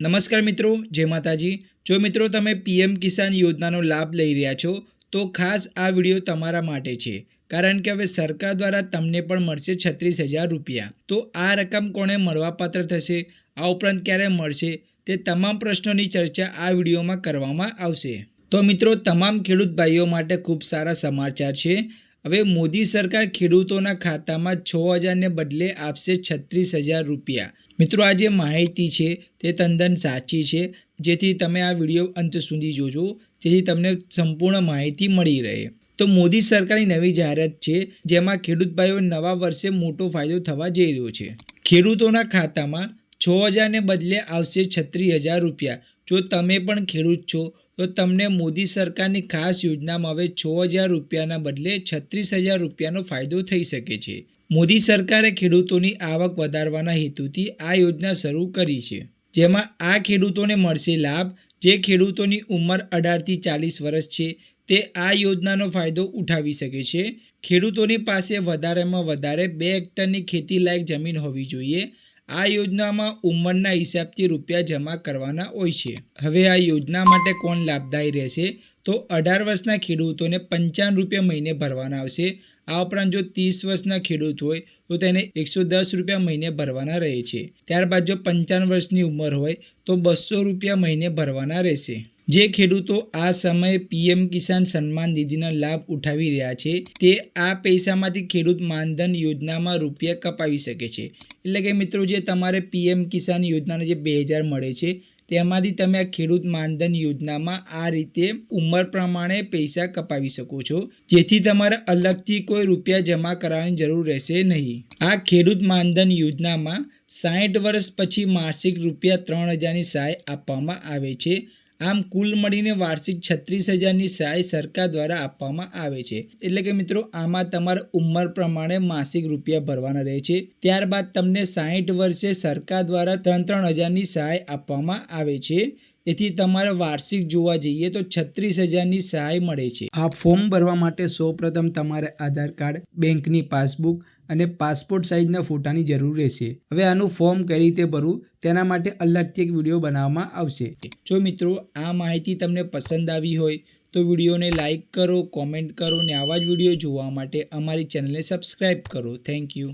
નમસ્કાર મિત્રો, જય માતાજી. જો મિત્રો તમે પીએમ કિસાન યોજનાનો લાભ લઈ રહ્યા છો, તો ખાસ આ વીડિયો તમારા માટે છે. કારણ કે હવે સરકાર દ્વારા તમને પણ મળશે છત્રીસ હજાર રૂપિયા. તો આ રકમ કોને મળવાપાત્ર થશે? આ ઉપરાંત ક્યારે મળશે? તે તમામ પ્રશ્નોની ચર્ચા આ વિડીયોમાં કરવામાં આવશે. તો મિત્રો, તમામ ખેડૂત ભાઈઓ માટે ખૂબ સારા સમાચાર છે. હવે મોદી સરકાર ખેડૂતોના ખાતામાં છ હજારને બદલે આપશે છત્રીસ હજાર રૂપિયા. મિત્રો, આ જે માહિતી છે, તે તદ્દન સાચી છે. જેથી તમે આ વીડિયો અંત સુધી જોજો, જેથી તમને સંપૂર્ણ માહિતી મળી રહે. તો મોદી સરકારની નવી જાહેરાત છે, જેમાં ખેડૂત ભાઈઓ નવા વર્ષે મોટો ફાયદો થવા જઈ રહ્યો છે. ખેડૂતોના ખાતામાં છ હજારને બદલે આવશે છત્રીસ હજાર રૂપિયા. જો તમે પણ ખેડૂત છો તો તમને મોદી સરકારની ખાસ યોજનામાં હવે છ હજાર રૂપિયાના બદલે છત્રીસ હજાર રૂપિયાનો ફાયદો થઈ શકે છે. મોદી સરકારે ખેડૂતોની આવક વધારવાના હેતુથી આ યોજના શરૂ કરી છે. જેમાં આ ખેડૂતોને મળશે લાભ, જે ખેડૂતોની ઉંમર અઢારથી ચાલીસ વર્ષ છે, તે આ યોજનાનો ફાયદો ઉઠાવી શકે છે. ખેડૂતોની પાસે વધારેમાં વધારે બે હેક્ટરની ખેતી લાયક જમીન હોવી જોઈએ. આ યોજનામાં ઉંમરના હિસાબથી રૂપિયા જમા કરવાના હોય છે. હવે આ યોજના માટે કોણ લાભદાયી રહેશે? તો અઢાર વર્ષના ખેડૂતોને પંચાવન રૂપિયા મહિને ભરવાના આવશે. આ ઉપરાંત જો ત્રીસ વર્ષના ખેડૂત હોય, તો તેને એકસો દસ રૂપિયા મહિને ભરવાના રહે છે. ત્યારબાદ જો પંચાવન વર્ષની ઉંમર હોય, તો બસો રૂપિયા મહિને ભરવાના રહેશે. જે ખેડૂતો આ સમયે પીએમ કિસાન સન્માન નિધિના લાભ ઉઠાવી રહ્યા છે, તે આ પૈસામાંથી ખેડૂત માનધન યોજનામાં રૂપિયા કપાવી શકે છે. એટલે કે મિત્રો જે તમારે પીએમ કિસાન યોજનાના જે બે હજાર મળે છે, તેમાંથી તમે આ ખેડૂત માનધન યોજનામાં આ રીતે ઉંમર પ્રમાણે પૈસા કપાવી શકો છો. જેથી તમારે અલગથી કોઈ રૂપિયા જમા કરાવવાની જરૂર રહેશે નહીં. આ ખેડૂત માનધન યોજનામાં સાઠ વર્ષ પછી માસિક રૂપિયા ત્રણ હજારની સહાય આપવામાં આવે છે. આમ કુલ મળીને વાર્ષિક છત્રીસ હજારની સહાય સરકાર દ્વારા આપવામાં આવે છે. એટલે કે મિત્રો, આમાં તમારે ઉંમર પ્રમાણે માસિક રૂપિયા ભરવાના રહે છે. ત્યારબાદ તમને સાહીઠ વર્ષે સરકાર દ્વારા ત્રણ ત્રણ હજારની સહાય આપવામાં આવે છે. એથી તમારે વાર્ષિક જોવા જઈએ તો છત્રીસ હજારની સહાય મળે છે. આ ફોર્મ ભરવા માટે સૌપ્રથમ તમારે આધાર કાર્ડ, બેંકની પાસબુક અને પાસપોર્ટ સાઇઝના ફોટાની જરૂર રહેશે. હવે આનું ફોર્મ કઈ રીતે ભરવું તેના માટે અલગથી એક વીડિયો બનાવવામાં આવશે. જો મિત્રો આ માહિતી તમને પસંદ આવી હોય તો વિડીયોને લાઇક કરો, કોમેન્ટ કરો ને આવા જ વીડિયો જોવા માટે અમારી ચેનલને સબસ્ક્રાઈબ કરો. Thank you.